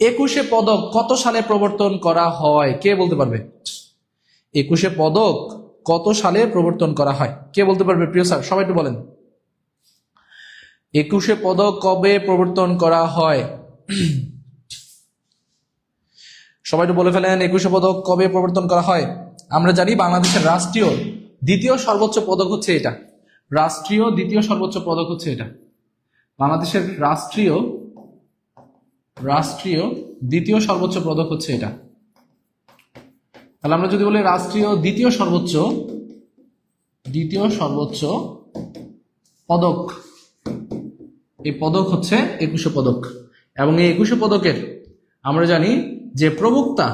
একুশে পদক কত সালে প্রবর্তন করা হয়? কে বলতে পারবে? একুশে পদক কত সালে প্রবর্তন করা হয়? কে বলতে পারবে? প্রিয় স্যার, সবাই একটু বলেন। একুশে পদক কবে প্রবর্তন করা হয়? সবাই বলে ফেলেন, একুশে পদক কবে প্রবর্তন করা হয়? আমরা জানি বাংলাদেশের রাষ্ট্রীয় দ্বিতীয় সর্বোচ্চ পদক হচ্ছে এটা। রাষ্ট্রীয় দ্বিতীয় সর্বোচ্চ পদক হচ্ছে এটা। বাংলাদেশের রাষ্ট্রীয় রাষ্ট্রীয় দ্বিতীয় সর্বোচ্চ পদক হচ্ছে এটা। তাহলে আমরা যদি বলি রাষ্ট্রীয় দ্বিতীয় সর্বোচ্চ দ্বিতীয় সর্বোচ্চ পদক। এই পদক হচ্ছে একুশে পদক। এবং এই একুশে পদকের আমরা জানি যে প্রবক্তা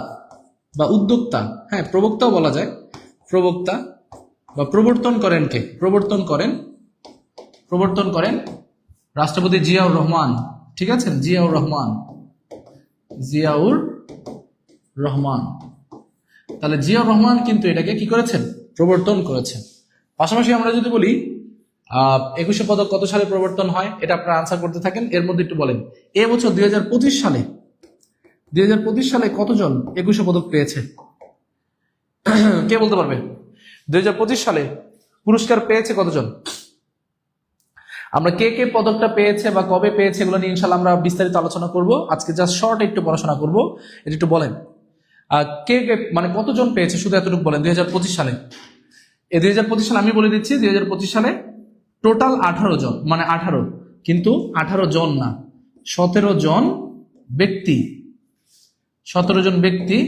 বা উদ্যোক্তা হ্যাঁ প্রবক্তাও বলা যায়। প্রবক্তা বা প্রবর্তন করেন কে? প্রবর্তন করেন প্রবর্তন করেন রাষ্ট্রপতি জিয়াউর রহমান। ঠিক আছে? জিয়াউর রহমান। জিয়াউর রহমান। তাহলে জিয়াউর রহমান কিন্তু এটাকে কি করেছেন? প্রবর্তন করেছেন। পাশাপাশি আমরা যদি বলি একুশে পদক কত সালে প্রবর্তন হয়, এটা আপনারা আনসার করতে থাকেন। এর মধ্যে একটু বলেন, এ বছর দুই হাজার পঁচিশ সালে, দুই হাজার পঁচিশ সালে কতজন একুশে পদক পেয়েছে? কে বলতে পারবে? দুই হাজার পঁচিশ সালে পুরস্কার পেয়েছে কতজন? আমরা কে কে পদকটা পেয়েছে বা কবে পেয়েছে এগুলো নিয়ে ইনশাল্লাহ আমরা বিস্তারিত আলোচনা করব। আজকে জাস্ট শর্ট একটু পড়াশোনা করব। এটা একটু বলেন। কে কে মানে কতজন পেয়েছে? শুধু এতটুকু বলেন। দুই সালে। এই দুই সালে আমি বলে দিচ্ছি, দুই সালে টোটাল আঠারো জন মানে আঠারো। কিন্তু আঠারো জন না, সতেরো জন ব্যক্তি। সতেরো জন ব্যক্তি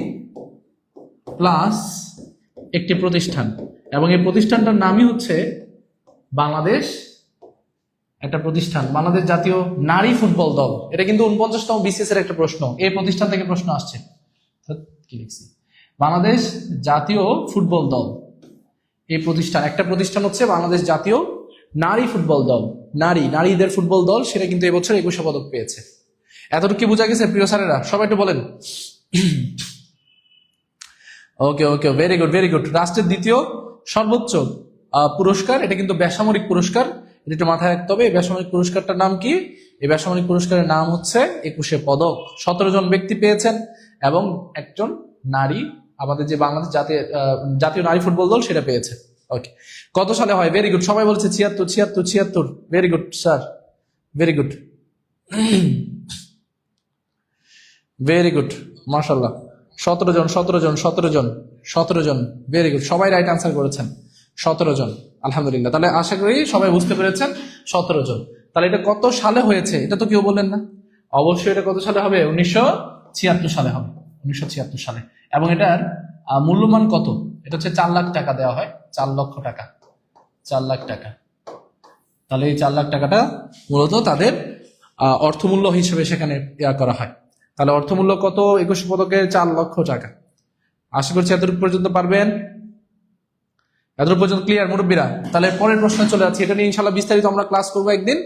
প্লাস একটি প্রতিষ্ঠান। এবং এই প্রতিষ্ঠানটার নামই হচ্ছে বাংলাদেশ একটা প্রতিষ্ঠান, বাংলাদেশ জাতীয় নারী ফুটবল দল। এটা কিন্তু উনপঞ্চাশতম বিসিএস এর একটা প্রশ্ন। এই প্রতিষ্ঠান থেকে প্রশ্ন আসছে। কি লিখছি? বাংলাদেশ জাতীয় ফুটবল দল। এই প্রতিষ্ঠান, একটা প্রতিষ্ঠান হচ্ছে বাংলাদেশ জাতীয় নারী ফুটবল দল। নারী, নারীদের ফুটবল দল, সেটা কিন্তু এবছর একুশে পদক পেয়েছে। এতটুকু কি বোঝা গেছে প্রিয় স্যারেরা? সবাই একটু বলেন। Okay okay very good very good রাষ্ট্রের দ্বিতীয় সর্বোচ্চ পুরস্কার, এটা কিন্তু বেসামরিক পুরস্কার। এটা একটু মাথায় রাখতে হবে। এই বেসামরিক পুরস্কারটার নাম কি? এই বেসামরিক পুরস্কারের নাম হচ্ছে একুশে পদক। সতেরো জন ব্যক্তি পেয়েছেন এবং একজন নারী, আমাদের যে বাংলাদেশ জাতীয় জাতীয় নারী ফুটবল দল সেটা পেয়েছে। ওকে কত সালে হয়। ভেরি গুড সবাই বলছে ছিয়াত্তর ছিয়াত্তর ছিয়াত্তর। Very good sir very good very good মার্শাল্লাহ সতেরো জন সতেরো জন সতেরো জন সতেরো জন। ভেরি গুড সবাই রাইট আনসার করেছেন। সতেরো জন, আলহামদুলিল্লাহ। তাহলে আশা করি সবাই বুঝতে পেরেছেন, সতেরো জন। তাহলে এটা কত সালে হয়েছে, এটা তো কেউ বললেন না। অবশ্যই এটা কত সালে হবে? উনিশশো ছিয়াত্তর সালে হবে, উনিশশো ছিয়াত্তর সালে। এবং এটার মূল্যমান কত? এটা হচ্ছে চার লাখ টাকা দেওয়া হয়, চার লক্ষ টাকা। চার লাখ টাকা। তাহলে এই চার লাখ টাকাটা মূলত তাদের অর্থমূল্য হিসেবে সেখানে ইয়া করা হয়। তাহলে অর্থমূল্য কত? একুশ পদকের চার লক্ষ টাকা। আশা করছি এতটুকু পর্যন্ত পারবেন। এতটুকু পর্যন্ত ক্লিয়ার মুরব্বীরা। তাহলে পরের প্রশ্নে চলে যাচ্ছি। এটা নিয়ে ইনশাল্লাহ বিস্তারিত আমরা ক্লাস করব একদিন।